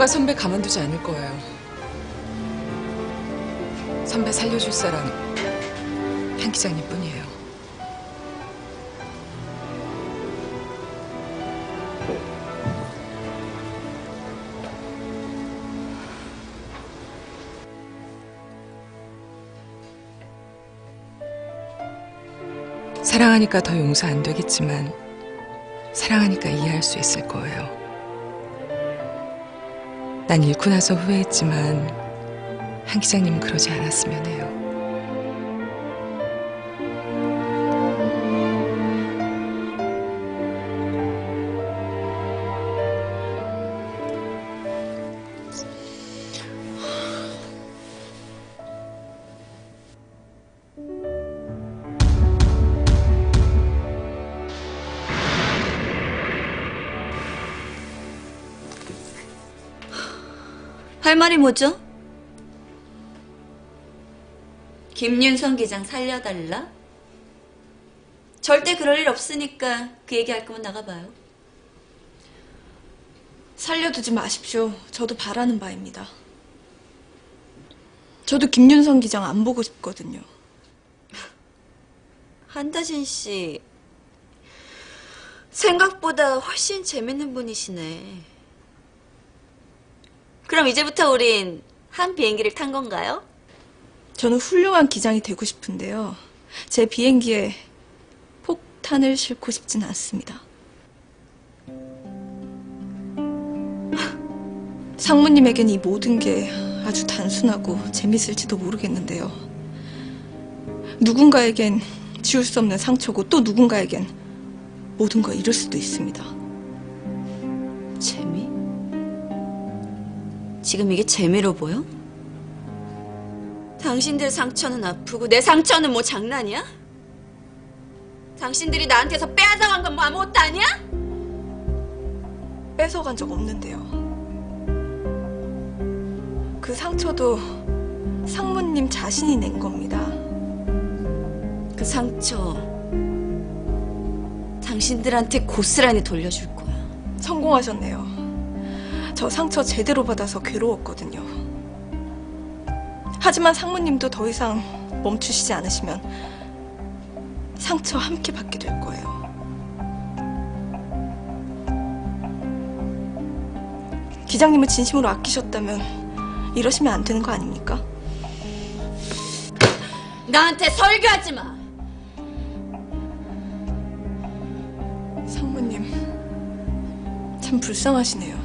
김용호가 선배 가만두지 않을 거예요. 선배 살려줄 사람 한 기장님 뿐이에요. 사랑하니까 더 용서 안 되겠지만 사랑하니까 이해할 수 있을 거예요. 난 잃고 나서 후회했지만 한 기장님은 그러지 않았으면 해요. 할 말이 뭐죠? 김윤성 기장 살려달라? 절대 그럴 일 없으니까 그 얘기 할 거면 나가봐요. 살려두지 마십시오. 저도 바라는 바입니다. 저도 김윤성 기장 안 보고 싶거든요. 한다진 씨 생각보다 훨씬 재밌는 분이시네. 그럼 이제부터 우린 한 비행기를 탄 건가요? 저는 훌륭한 기장이 되고 싶은데요. 제 비행기에 폭탄을 싣고 싶진 않습니다. 상무님에겐 이 모든 게 아주 단순하고 재밌을지도 모르겠는데요. 누군가에겐 지울 수 없는 상처고 또 누군가에겐 모든 걸 잃을 수도 있습니다. 지금 이게 재미로 보여? 당신들 상처는 아프고 내 상처는 뭐 장난이야? 당신들이 나한테서 빼앗아간 건 뭐 아무것도 아니야? 뺏어간 적 없는데요. 그 상처도 상무님 자신이 낸 겁니다. 그 상처 당신들한테 고스란히 돌려줄 거야. 성공하셨네요. 저 상처 제대로 받아서 괴로웠거든요. 하지만 상무님도 더 이상 멈추시지 않으시면 상처 함께 받게 될 거예요. 기장님을 진심으로 아끼셨다면 이러시면 안 되는 거 아닙니까? 나한테 설교하지 마. 상무님, 참 불쌍하시네요.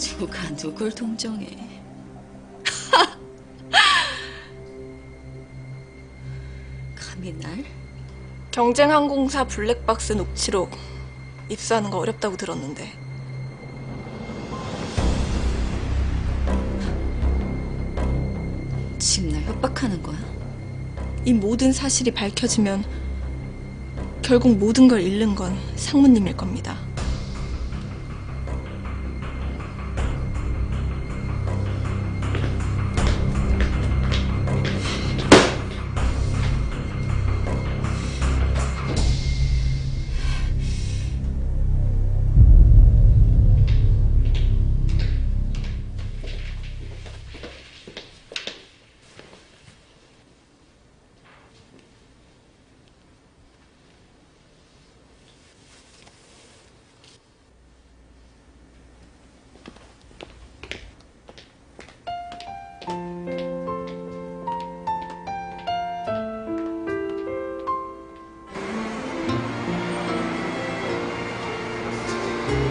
누가 누굴 동정해? 감히 날? 경쟁항공사 블랙박스 녹취록 입수하는 거 어렵다고 들었는데 지금 날 협박하는 거야? 이 모든 사실이 밝혀지면 결국 모든 걸 잃는 건 상무님일 겁니다.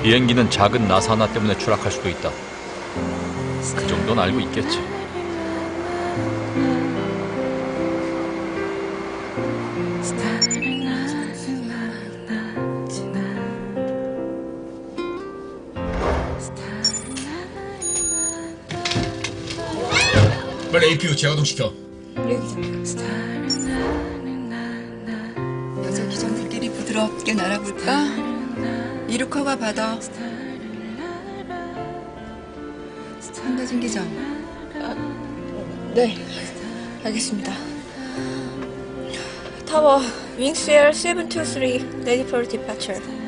비행기는 작은 나사 하나 때문에 추락할 수도 있다. 그 정도는 알고 있겠지. 빨리 APU 재가동시켜. 여자 기장들끼리 부드럽게 날아볼까? 이륙허가 받아. 한다진 기장. 네, 알겠습니다. 타워, 윙스웨어 723, ready for departure.